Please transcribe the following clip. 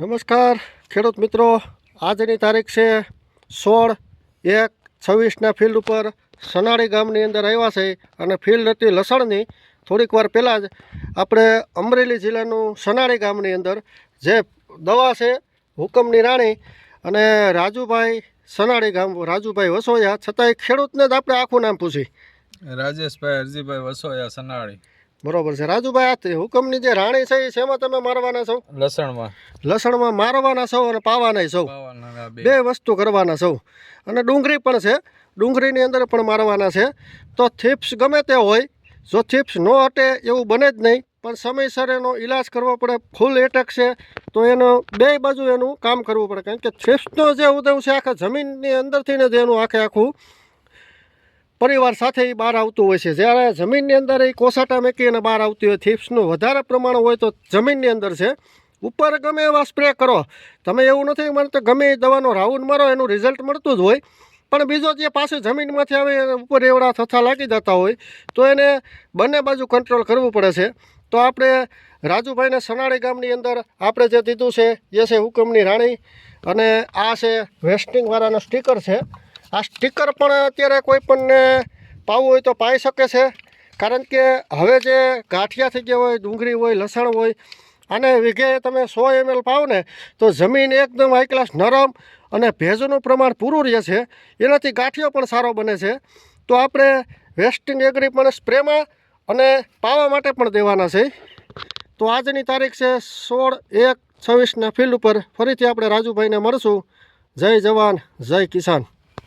નમસ્કાર, ખેડૂત મિત્રો. આજની તારીખ છે સોળ એક છવ્વીસના ફિલ્ડ ઉપર સનાળી ગામની અંદર આવ્યા છે અને ફિલ્ડ હતી લસણની. થોડીક વાર પહેલાં જ આપણે અમરેલી જિલ્લાનું સનાળી ગામની અંદર જે દવા છે, હુકમની રાણી અને રાજુભાઈ સનાળી ગામ, રાજુભાઈ વસોયા, છતાંય ખેડૂતને જ આપણે આખું નામ પૂછી રાજેશભાઈ હરજીભાઈ વસોયા સનાળી. બરોબર છે. રાજુભાઈ આ હુકમની જે રાણી છે એ શેમાં તમે મારવાના છો? લસણમાં. લસણમાં મારવાના છો અને પાવાના સૌ બે. વસ્તુ કરવાના સૌ અને ડુંગળી પણ છે. ડુંગળીની અંદર પણ મારવાના છે. તો થીપ્સ ગમે તે હોય જો થીપ્સ ન હટે એવું બને જ નહીં. પણ સમયસર એનો ઈલાજ કરવો પડે ફૂલ એટેક છે તો એનો બે બાજુ એનું કામ કરવું પડે. કારણ કે થીપ્સનો જે ઉદય છે આખા જમીનની અંદરથી ને જ એનું આખે આખું પરિવાર સાથે એ બહાર આવતું હોય છે. જ્યારે જમીનની અંદર એ કોસાટા મેકી બહાર આવતી હોય, થીપ્સનું વધારે પ્રમાણ હોય તો જમીનની અંદર છે. ઉપર ગમે એવા સ્પ્રે કરો. તમે એવું નથી મને ગમે એ દવાનો રાઉન્ડ મારો, એનું રિઝલ્ટ મળતું જ હોય. પણ બીજો જે પાછું જમીનમાંથી આવે ઉપર એવડા થથા લાગી જતા હોય, તો એને બંને બાજુ કંટ્રોલ કરવું પડે છે. તો આપણે રાજુભાઈને સનાળી ગામની અંદર આપણે જે દીધું છે, એ છે હુકમની રાણી. અને આ છે વેસ્ટિંગવાળાનો સ્ટીકર છે. આ સ્ટીકર પણ અત્યારે કોઈ પણને પાવું હોય તો પાઈ શકે છે. કારણ કે હવે જે ગાંઠિયા થઈ ગયા હોય, ડુંગળી હોય, લસણ હોય, અને વીઘે તમે સો એમએલ પાવ ને, તો જમીન એકદમ હાઈ ક્લાસ નરમ અને ભેજનું પ્રમાણ પૂરું રહે છે. એનાથી ગાંઠિયો પણ સારો બને છે. તો આપણે વેસ્ટિંગ એગ્રી પણ સ્પ્રેમાં અને પાવા માટે પણ દેવાના છે. તો આજની તારીખ છે સોળ એક છવ્વીસના ફિલ્ડ ઉપર. ફરીથી આપણે રાજુભાઈને મળશું. જય જવાન, જય કિસાન.